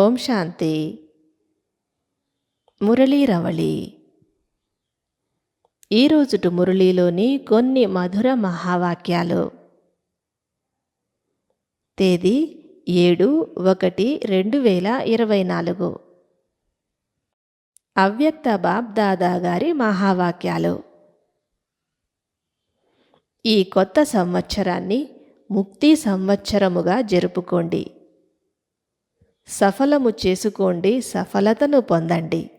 ఓం శాంతి. మురళీ రవళి. ఈరోజుటి మురళీలోని కొన్ని మధుర మహావాక్యాలు. తేదీ ఏడు ఒకటి రెండు వేల ఇరవై నాలుగు. అవ్యక్త బాబ్ దాదా గారి మహావాక్యాలు. ఈ కొత్త సంవత్సరాన్ని ముక్తి సంవత్సరముగా జరుపుకోండి. సఫలము చేసుకోండి సఫలతను పొందండి.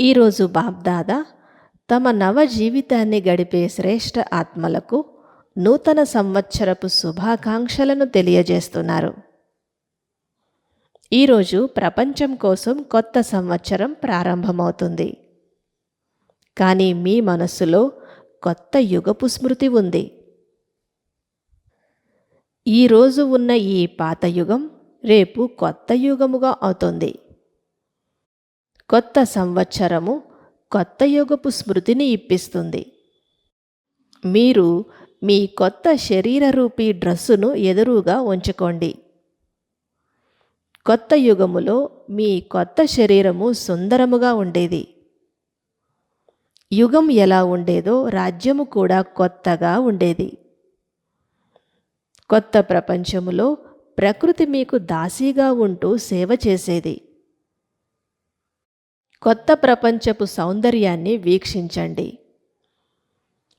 ఈరోజు బాబ్దాదా తమ నవ జీవితాన్ని గడిపే శ్రేష్ఠ ఆత్మలకు నూతన సంవత్సరపు శుభాకాంక్షలను తెలియజేస్తున్నారు. ఈరోజు ప్రపంచం కోసం కొత్త సంవత్సరం ప్రారంభమవుతుంది. కానీ మీ మనస్సులో కొత్త యుగపు స్మృతి ఉంది. ఈరోజు ఉన్న ఈ పాత యుగం రేపు కొత్త యుగముగా అవుతుంది. కొత్త సంవత్సరము కొత్త యుగపు స్మృతిని ఇప్పిస్తుంది. మీరు మీ కొత్త శరీర రూపీ డ్రస్సును ఎదురుగా ఉంచుకోండి. కొత్త యుగములో మీ కొత్త శరీరము సుందరముగా ఉండేది. యుగం ఎలా ఉండేదో రాజ్యము కూడా కొత్తగా ఉండేది. కొత్త ప్రపంచములో ప్రకృతి మీకు దాసీగా ఉంటూ సేవ చేసేది. కొత్త ప్రపంచపు సౌందర్యాన్ని వీక్షించండి.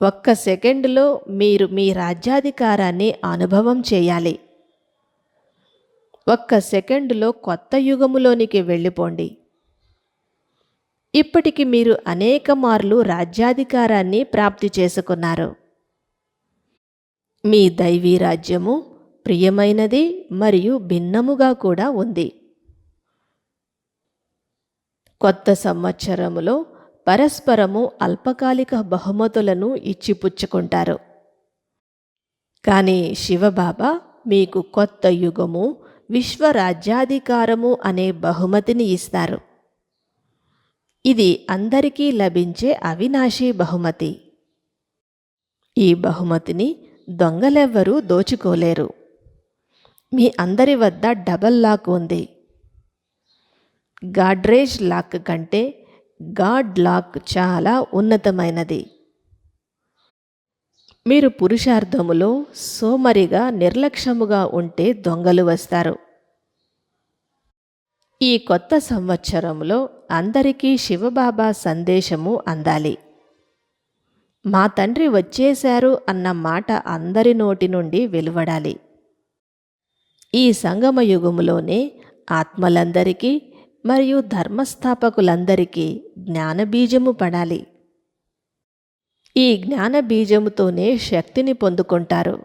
ఒక్క సెకండ్లో మీరు మీ రాజ్యాధికారాన్ని అనుభవం చేయాలి. ఒక్క సెకండ్లో కొత్త యుగములోనికి వెళ్ళిపోండి. ఇప్పటికి మీరు అనేక మార్లు రాజ్యాధికారాన్ని ప్రాప్తి చేసుకున్నారు. మీ దైవీ రాజ్యము ప్రియమైనది మరియు భిన్నముగా కూడా ఉంది. కొత్త సంవత్సరములో పరస్పరము అల్పకాలిక బహుమతులను ఇచ్చిపుచ్చుకుంటారు. కానీ శివబాబా మీకు కొత్త యుగము విశ్వరాజ్యాధికారము అనే బహుమతిని ఇస్తారు. ఇది అందరికీ లభించే అవినాశీ బహుమతి. ఈ బహుమతిని దొంగలెవ్వరూ దోచుకోలేరు. మీ అందరి వద్ద డబల్ లాక్ ఉంది. గాడ్రేజ్ లాక్ కంటే గాడ్ లాక్ చాలా ఉన్నతమైనది. మీరు పురుషార్థములో సోమరిగా నిర్లక్ష్యముగా ఉంటే దొంగలు వస్తారు. ఈ కొత్త సంవత్సరంలో అందరికీ శివబాబా సందేశము అందాలి. మా తండ్రి వచ్చేశారు అన్న మాట అందరి నోటి నుండి వెలువడాలి. ఈ సంగమ యుగములోనే ఆత్మలందరికీ మరియు ధర్మస్థాపకులందరికీ జ్ఞానబీజము పడాలి. ఈ జ్ఞానబీజముతోనే శక్తిని పొందుకుంటారు.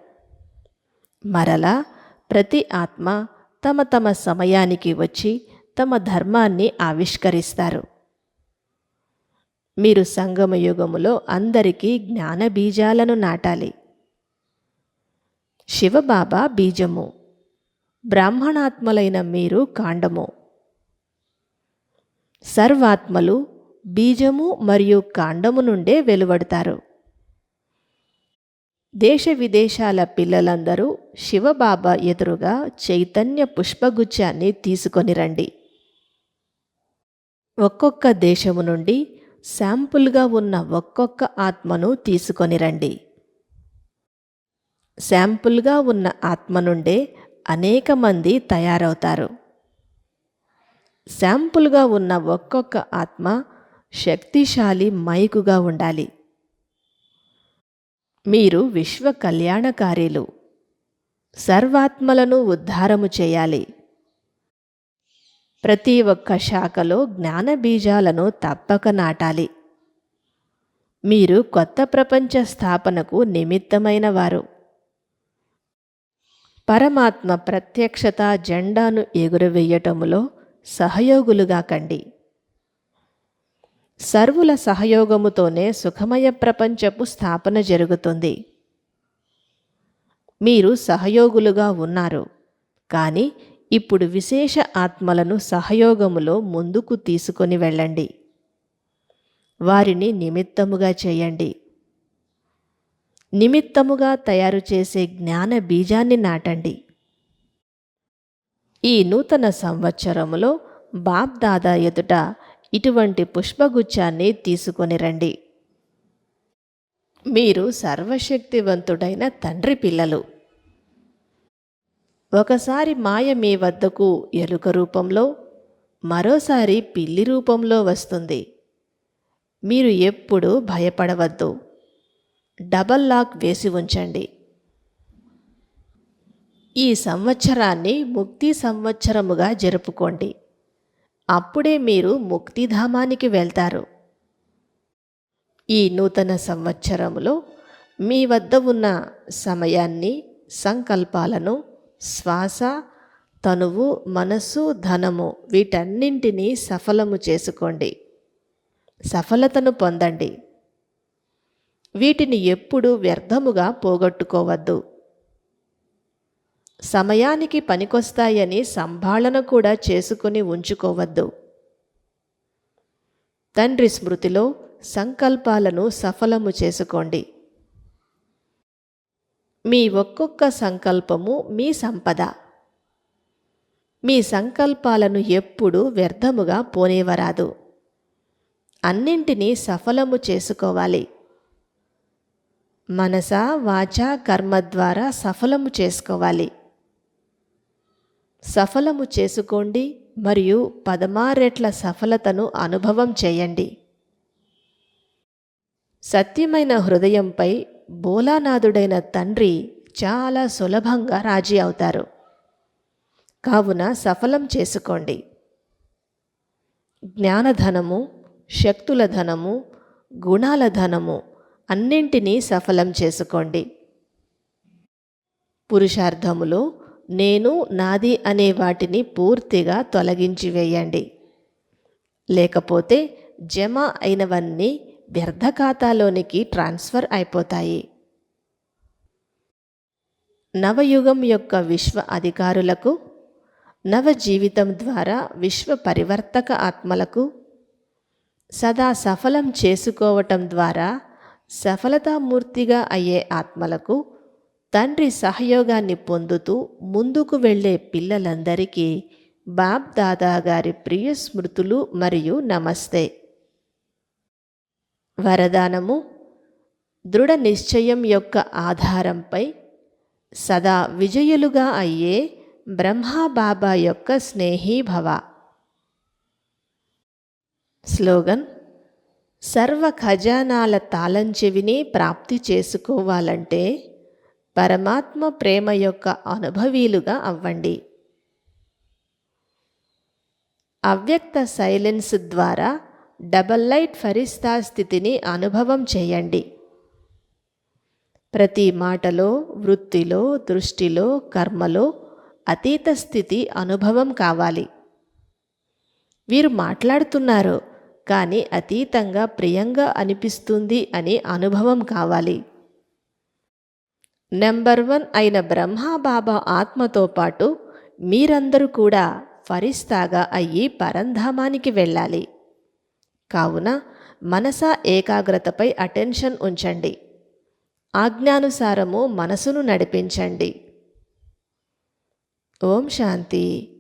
మరలా ప్రతి ఆత్మ తమ తమ సమయానికి వచ్చి తమ ధర్మాన్ని ఆవిష్కరిస్తారు. మీరు సంగమ యుగములో అందరికీ జ్ఞాన బీజాలను నాటాలి. శివబాబా బీజము. బ్రాహ్మణాత్మలైన మీరు కాండము. సర్వాత్మలు బీజము మరియు కాండము నుండే వెలువడతారు. దేశ విదేశాల పిల్లలందరూ శివబాబా ఎదురుగా చైతన్య పుష్పగుచ్చాన్ని తీసుకొని రండి. ఒక్కొక్క దేశము నుండి శాంపుల్గా ఉన్న ఒక్కొక్క ఆత్మను తీసుకొని రండి. శాంపుల్గా ఉన్న ఆత్మ నుండే అనేక మంది తయారవుతారు. శాంపుల్గా ఉన్న ఒక్కొక్క ఆత్మ శక్తిశాలి మైకుగా ఉండాలి. మీరు విశ్వ కళ్యాణకారీలు సర్వాత్మలను ఉద్ధారము చేయాలి. ప్రతి ఒక్క శాఖలో జ్ఞాన బీజాలను తప్పక నాటాలి. మీరు కొత్త ప్రపంచ స్థాపనకు నిమిత్తమైన వారు. పరమాత్మ ప్రత్యక్షత జెండాను ఎగురవేయటములో సహయోగులుగా కండి. సర్వుల సహయోగముతోనే సుఖమయ ప్రపంచపు స్థాపన జరుగుతుంది. మీరు సహయోగులుగా ఉన్నారు. కానీ ఇప్పుడు విశేష ఆత్మలను సహయోగములో ముందుకు తీసుకొని వెళ్ళండి. వారిని నిమిత్తముగా చేయండి. నిమిత్తముగా తయారు చేసే జ్ఞాన బీజాన్ని నాటండి. ఈ నూతన సంవత్సరములో బాప్ దాదా ఎదుట ఇటువంటి పుష్పగుచ్చాన్ని తీసుకొని రండి. మీరు సర్వశక్తివంతుడైన తండ్రి పిల్లలు. ఒకసారి మాయ మీ వద్దకు ఎలుక రూపంలో మరోసారి పిల్లి రూపంలో వస్తుంది. మీరు ఎప్పుడూ భయపడవద్దు. డబల్ లాక్ వేసి ఉంచండి. ఈ సంవత్సరాన్ని ముక్తి సంవత్సరముగా జరుపుకోండి. అప్పుడే మీరు ముక్తిధామానికి వెళ్తారు. ఈ నూతన సంవత్సరములో మీ వద్ద ఉన్న సమయాన్ని సంకల్పాలను శ్వాస తనువు మనస్సు ధనము వీటన్నింటినీ సఫలము చేసుకోండి. సఫలతను పొందండి. వీటిని ఎప్పుడూ వ్యర్థముగా పోగొట్టుకోవద్దు. సమయానికి పనికొస్తాయని సంభాళన కూడా చేసుకుని ఉంచుకోవద్దు. తండ్రి స్మృతిలో సంకల్పాలను సఫలము చేసుకోండి. మీ ఒక్కొక్క సంకల్పము మీ సంపద. మీ సంకల్పాలను ఎప్పుడూ వ్యర్థముగా పోనేవరాదు. అన్నింటినీ సఫలము చేసుకోవాలి. మనస వాచ కర్మ ద్వారా సఫలము చేసుకోవాలి. సఫలము చేసుకోండి మరియు పదమారెట్ల సఫలతను అనుభవం చేయండి. సత్యమైన హృదయంపై బోలానాథుడైన తండ్రి చాలా సులభంగా రాజీ అవుతారు. కావున సఫలం చేసుకోండి. జ్ఞానధనము శక్తుల ధనము గుణాల ధనము అన్నింటినీ సఫలం చేసుకోండి. పురుషార్థములో నేను నాది అనే వాటిని పూర్తిగా తొలగించి వేయండి. లేకపోతే జమ అయినవన్నీ వ్యర్థ ఖాతాలోనికి ట్రాన్స్ఫర్ అయిపోతాయి. నవయుగం యొక్క విశ్వ అధికారులకు నవ జీవితం ద్వారా విశ్వ పరివర్తక ఆత్మలకు సదా సఫలం చేసుకోవటం ద్వారా సఫలతామూర్తిగా అయ్యే ఆత్మలకు తండ్రి సహయోగాన్ని పొందుతూ ముందుకు వెళ్ళే పిల్లలందరికీ బాబ్ దాదా గారి ప్రియ స్మృతులు మరియు నమస్తే. వరదానము దృఢ నిశ్చయం యొక్క ఆధారంపై సదా విజయులుగా అయ్యే బ్రహ్మాబాబా యొక్క స్నేహీభవ. స్లోగన్ సర్వ ఖజానాల తాళం చెవిని ప్రాప్తి చేసుకోవాలంటే పరమాత్మ ప్రేమ యొక్క అనుభవీలుగా అవ్వండి. అవ్యక్త సైలెన్స్ ద్వారా డబల్ లైట్ ఫరిస్తా స్థితిని అనుభవం చేయండి. ప్రతి మాటలో వృత్తిలో దృష్టిలో కర్మలో అతీత స్థితి అనుభవం కావాలి. వీరు మాట్లాడుతున్నారు కానీ అతీతంగా ప్రియంగా అనిపిస్తుంది అని అనుభవం కావాలి. నెంబర్ వన్ అయిన బ్రహ్మాబాబా ఆత్మతో పాటు మీరందరూ కూడా ఫరిస్తాగా అయ్యి పరంధామానికి వెళ్ళాలి. కావున మనస ఏకాగ్రతపై అటెన్షన్ ఉంచండి. ఆజ్ఞానుసారము మనసును నడిపించండి. ఓం శాంతి.